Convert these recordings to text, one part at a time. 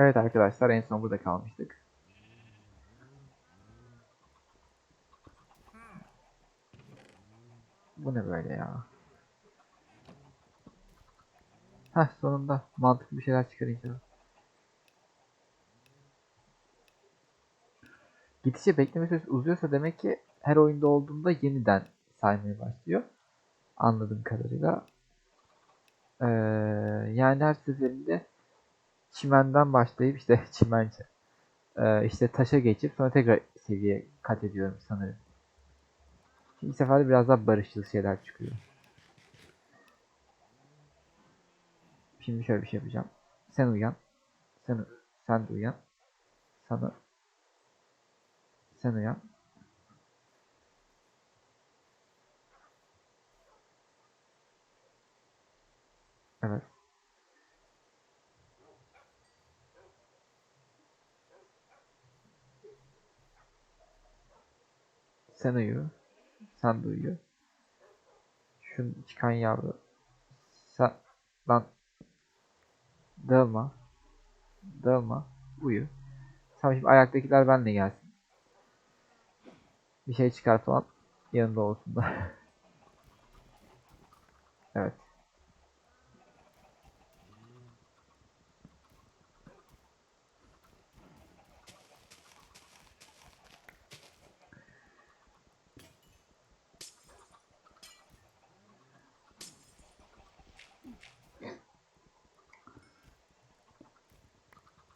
Evet arkadaşlar en son burada kalmıştık. Bu ne böyle ya? Heh sonunda mantıklı bir şeyler çıkaracağız. Gidişe bekleme süresi uzuyorsa demek ki her oyunda olduğunda yeniden saymaya başlıyor. Anladığım kadarıyla. Ee, yani her seferinde çimenden başlayıp işte çimence ee, işte taşa geçip sonra tekrar seviye kat ediyorum sanırım. Şimdi seferde biraz daha barışçıl şeyler çıkıyor. Şimdi şöyle bir şey yapacağım. Sen uyan. Sen, sen de uyan. Sana sen uyan. Evet. Sen uyu. Sen de uyu. Şu çıkan yavru. Sen lan dağılma. Dağılma. Uyu. Tamam şimdi ayaktakiler benle gelsin. Bir şey çıkar falan yanında olsun da. evet.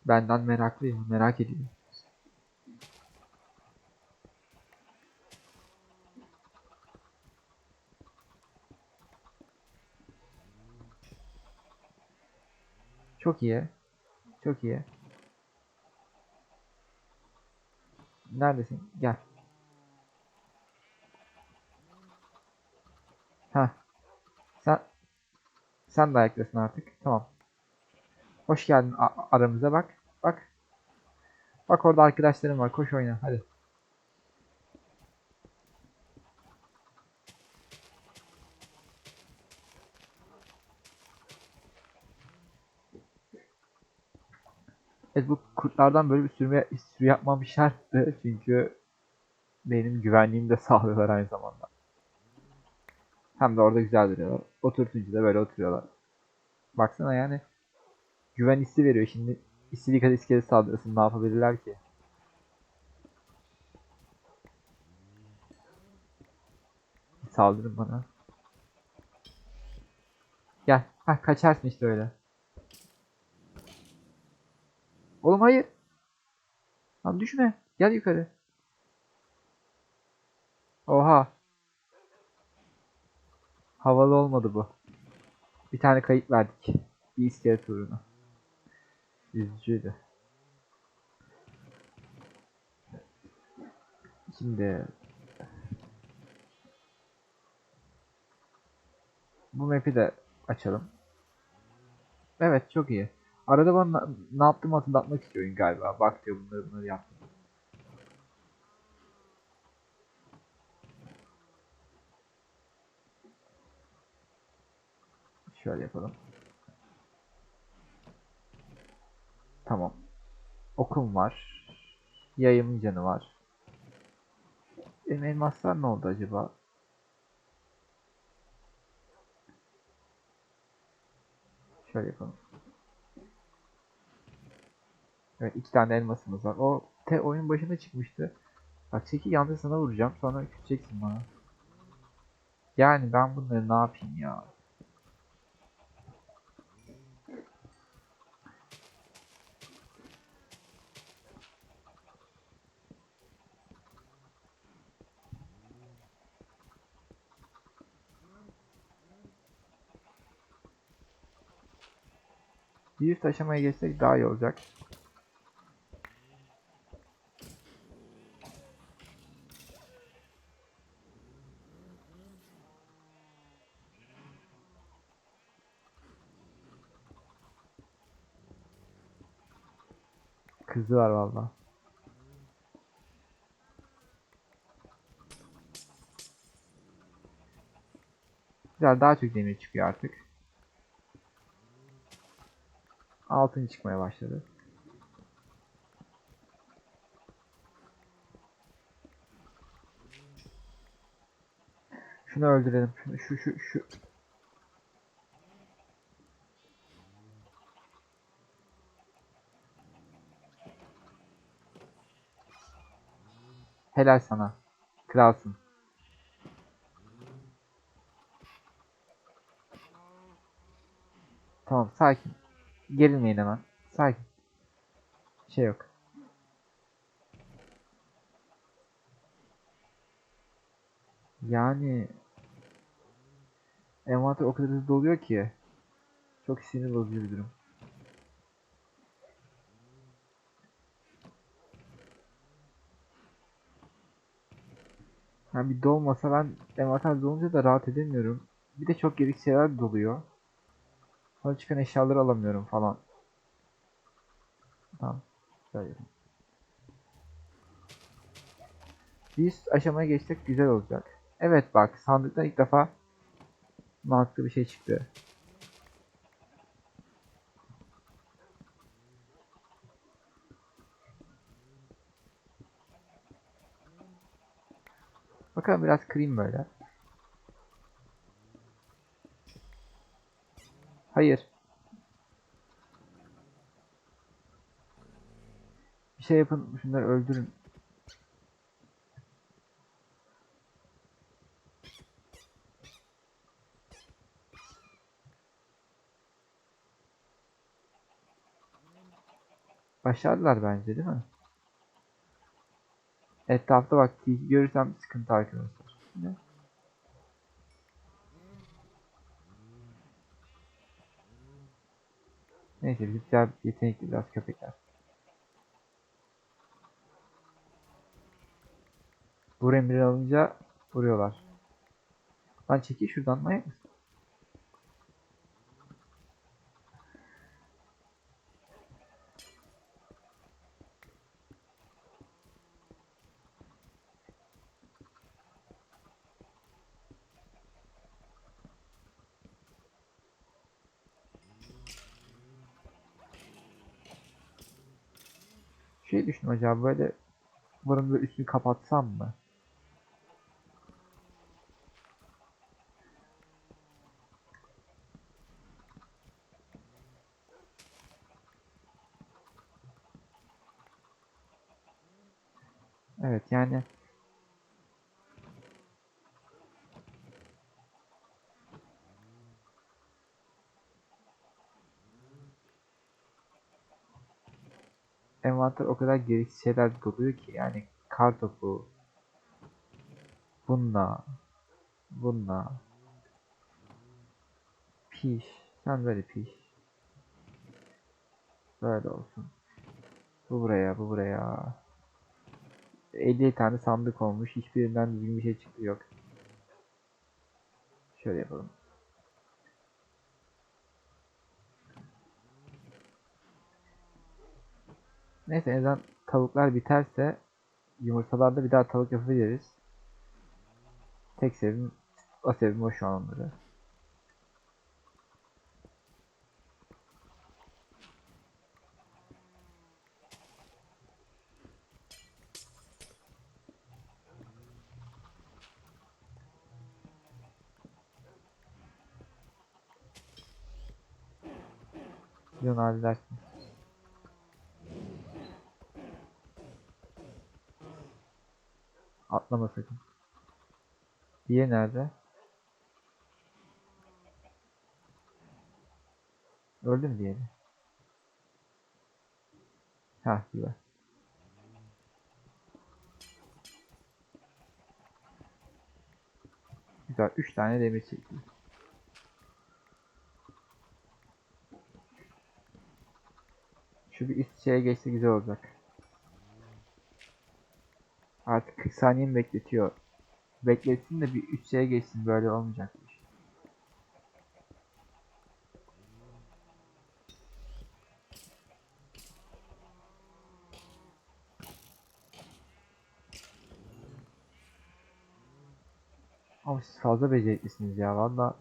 Benden meraklıyım. Merak ediyorum. Çok iyi. Çok iyi. Neredesin? Gel. Ha. Sen sen de ayaktasın artık. Tamam. Hoş geldin aramıza bak. Bak. Bak orada arkadaşlarım var. Koş oyna. Hadi. Evet bu kurtlardan böyle bir sürme sürü yapmam şarttı. Çünkü benim güvenliğimi de sağlıyorlar aynı zamanda. Hem de orada güzel duruyorlar. Oturtunca da böyle oturuyorlar. Baksana yani güven hissi veriyor. Şimdi istediği kadar iskelet saldırısın ne yapabilirler ki? Saldırın bana. Gel. Hah kaçarsın işte öyle. Oğlum hayır. Lan düşme. Gel yukarı. Oha. Havalı olmadı bu. Bir tane kayıp verdik. Bir iskelet uğruna. Üzücüydü. Şimdi bu map'i de açalım. Evet çok iyi. Arada bana na- ne yaptığımı hatırlatmak istiyor oyun galiba. Bak diyor bunları bunları yaptım. Şöyle yapalım. Tamam. Okum var. Yayımın canı var. Benim elmaslar ne oldu acaba? Şöyle yapalım. Evet iki tane elmasımız var. O te oyun başında çıkmıştı. Bak çeki yalnız sana vuracağım sonra küseceksin bana. Yani ben bunları ne yapayım ya? Bir üst aşamaya geçsek daha iyi olacak. Kızı var valla. Güzel daha çok demir çıkıyor artık altın çıkmaya başladı. Şunu öldürelim. Şunu, şu şu şu. Helal sana. Kralsın. Tamam sakin. Gerilmeyin hemen. Sakin. Şey yok. Yani envanter o kadar hızlı doluyor ki çok sinir bozucu bir durum. Yani bir dolmasa ben envanter dolunca da rahat edemiyorum. Bir de çok gereksiz şeyler doluyor. Sonra çıkan eşyaları alamıyorum falan. Tamam. Bir üst aşamaya geçtik güzel olacak. Evet bak sandıktan ilk defa mantıklı bir şey çıktı. Bakalım biraz kırayım böyle. Hayır. Bir şey yapın, şunları öldürün. Başardılar bence değil mi? Etrafta bak görürsem sıkıntı arkadaşlar. Ne? Neyse bizimkiler yetenekli biraz köpekler. Bu emri alınca vuruyorlar. Lan çekil şuradan manyak mısın? Şey düşün acaba böyle buranın böyle üstünü kapatsam mı? Evet yani envanter o kadar gereksiz şeyler doluyor ki yani kar topu bununla bununla piş sen böyle piş. Böyle olsun. Bu buraya bu buraya. 50 tane sandık olmuş hiçbirinden düzgün bir şey çıktı yok. Şöyle yapalım Neyse en azından tavuklar biterse yumurtalarda bir daha tavuk yapabiliriz. Tek sebebim o sebebim o şu an onları. Yun halledersin. Atlama sakın. Diye nerede? Öldü mü diğeri? Ha güzel. Güzel. 3 tane demir çekti. Şu bir üst şeye geçse güzel olacak. Artık 40 saniye bekletiyor? Bekletsin de bir üst şeye geçsin böyle olmayacakmış. Ama siz fazla beceriklisiniz ya valla.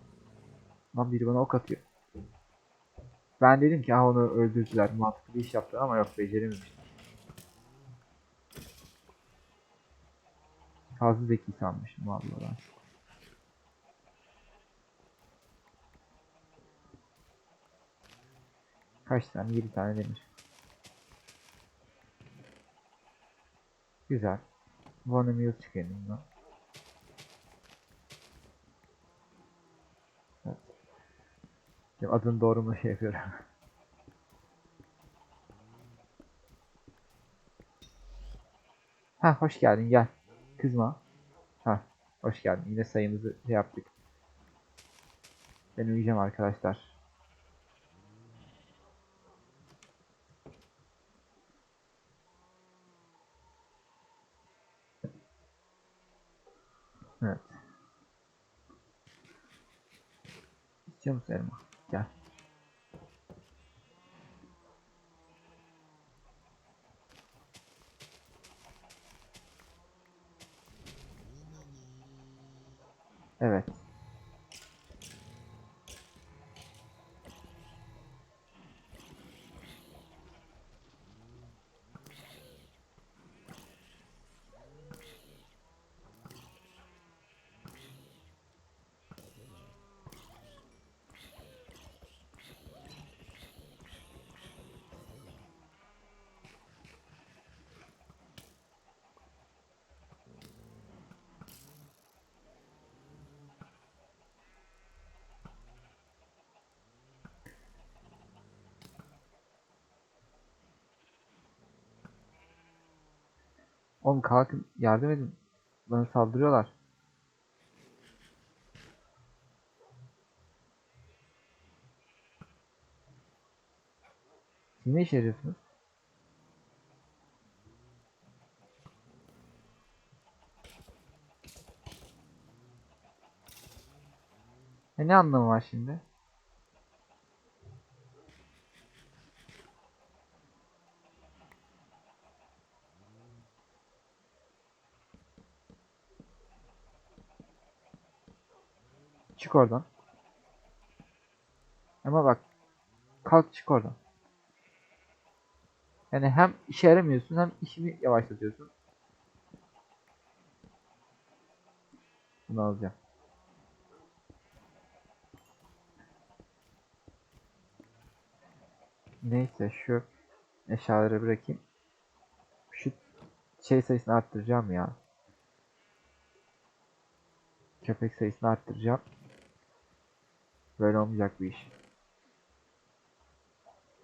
Lan biri bana ok atıyor. Ben dedim ki ah onu öldürdüler mantıklı bir iş yaptı ama yok becerememiş. fazla zeki sanmışım vallahi. Kaç tane? 7 tane demir. Güzel. Vanamil çıkıyor bundan. Evet. Şimdi doğru mu şey yapıyorum. ha hoş geldin gel. Kızma. Ha hoş geldin. Yine sayımızı şey yaptık. Ben uyuyacağım arkadaşlar. Evet. İstiyor musun elma? Gel. Evet. Oğlum kalkın yardım edin. Bana saldırıyorlar. Siz ne işe yarıyorsunuz? E ne anlamı var şimdi? Çık oradan. Ama bak. Kalk çık oradan. Yani hem işe yaramıyorsun hem işimi yavaşlatıyorsun. Bunu alacağım. Neyse şu eşyaları bırakayım. Şu şey sayısını arttıracağım ya. Köpek sayısını arttıracağım. Böyle olmayacak bu iş.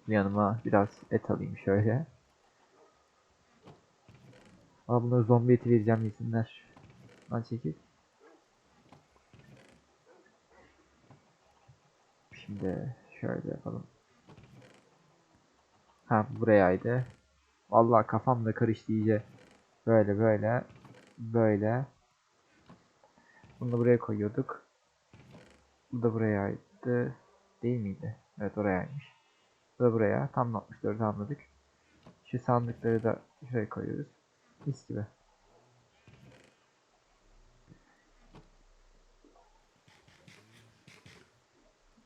Yanıma biraz et alayım şöyle. Aa bunlara zombi eti vereceğim yesinler. Lan çekil. Şimdi şöyle yapalım. Ha burayaydı. Vallahi kafam da karıştı iyice. Böyle böyle. Böyle. Bunu buraya koyuyorduk. Bu da burayaydı. Değil miydi? Evet orayaymış. Bu da buraya. Tam 64'ü anladık. Şu sandıkları da şuraya koyuyoruz. Mis gibi.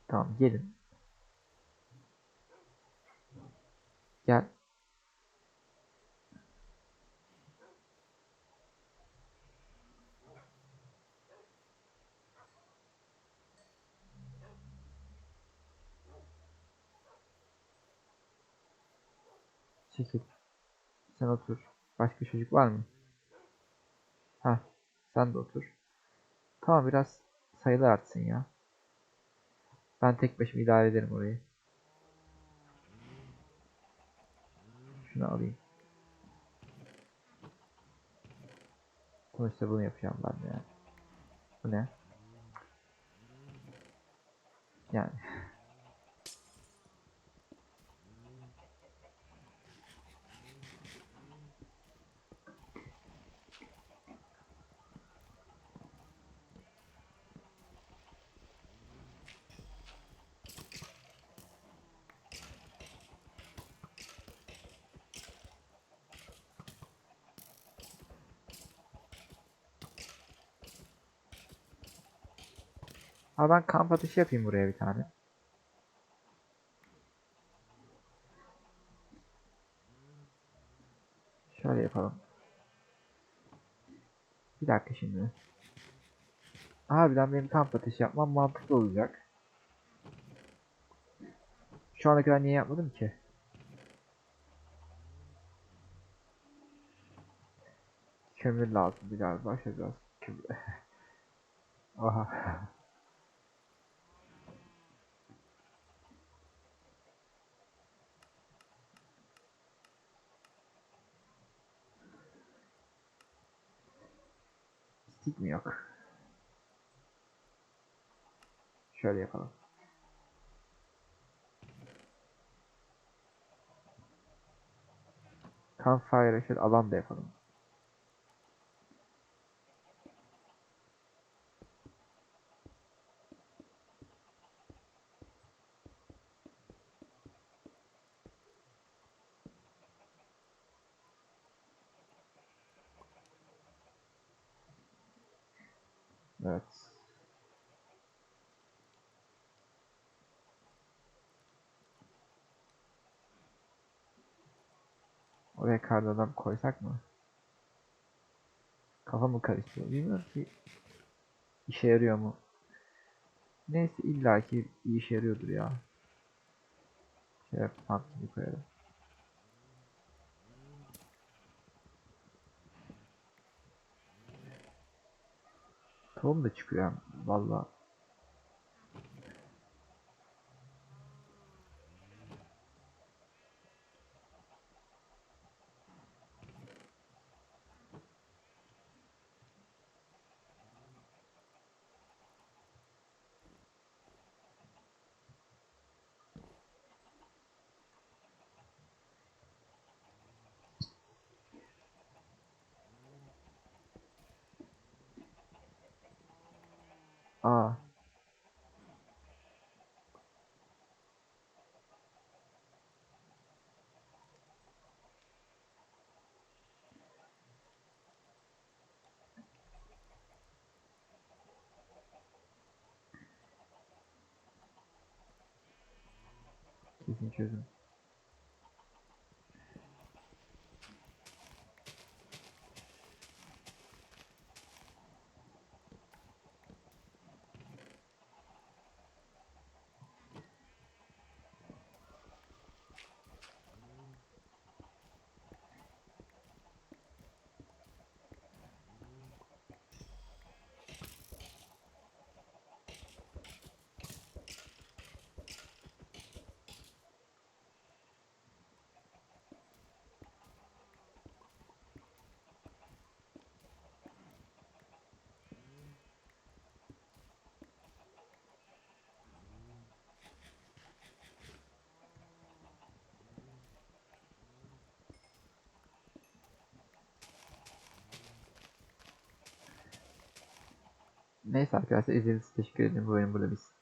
Tamam gelin. Gel. Çekil. Sen otur. Başka çocuk var mı? Ha, sen de otur. Tamam biraz sayılar artsın ya. Ben tek başıma idare ederim orayı. Şunu alayım. Sonuçta bunu yapacağım ben de yani. Bu ne? Yani. Ha ben kamp ateşi yapayım buraya bir tane. Şöyle yapalım. Bir dakika şimdi. Harbiden benim kamp ateşi yapmam mantıklı olacak. Şu ana kadar niye yapmadım ki? Kömür lazım biraz. Başka biraz kömür. Stick mi yok? Şöyle yapalım. Campfire'a şöyle alan da yapalım. Evet. Oraya karda adam koysak mı? Kafamı karıştırıyor. Bilmiyorum ki işe yarıyor mu? Neyse illaki bir işe yarıyordur ya. Şöyle pantolonu koyalım. Tohum da çıkıyor. Valla. Aa. Kesin çözüm. Neyse arkadaşlar izlediğiniz için teşekkür ederim. Bu oyun burada bitsin.